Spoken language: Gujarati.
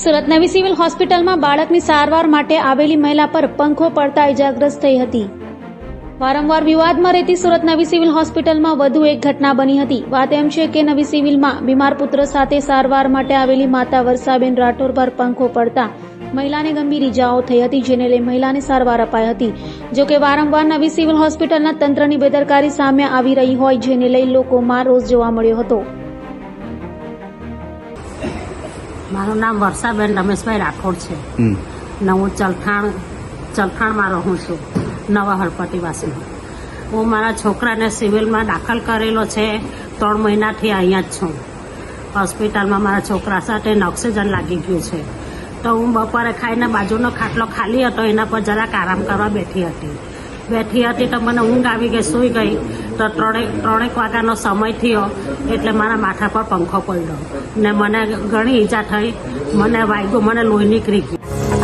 સુરત નવી સિવિલ હોસ્પિટલમાં બાળકની સારવાર માટે આવેલી મહિલા પર પંખો પડતા ઇજાગ્રસ્ત થઈ હતી. વારંવાર વિવાદમાં રહેતી સુરત નવી સિવિલ હોસ્પિટલમાં વધુ એક ઘટના બની હતી. વાત એમ છે કે નવી સિવિલમાં બીમાર પુત્ર સાથે સારવાર માટે આવેલી માતા વર્ષાબેન રાઠોડ પર પંખો પડતા મહિલાને ગંભીર ઇજાઓ થઈ હતી, જેને લઈ મહિલાને સારવાર અપાઈ હતી. જો કે વારંવાર નવી સિવિલ હોસ્પિટલના તંત્રની બેદરકારી સામે આવી રહી હોય, જેને લઈ લોકોમાં રોષ જોવા મળ્યો હતો. મારું નામ વર્ષાબેન રમેશભાઈ રાઠોડ છે. ને હું ચલથાણ ચલથાણમાં રહું છું નવા હળપતિવાસી હું મારા છોકરાને સિવિલમાં દાખલ કરેલો છે ત્રણ મહિનાથી અહીંયા જ છું. હોસ્પિટલમાં મારા છોકરા સાથે ઓક્સિજન લાગી ગયું છે. તો હું બપોરે ખાઈને બાજુનો ખાટલો ખાલી હતો એના પર જરાક આરામ કરવા બેઠી હતી. બેઠી હતી તો મને ઊંઘ આવી ગઈ, સૂઈ ગઈ. તો ત્રણેક ત્રણેક વાગ્યાનો સમય થયો એટલે મારા માથા પર પંખો પડ્યો ને મને ઘણી ઈજા થઈ. મને વાગ્યું મને લોહી નીકળી ગયું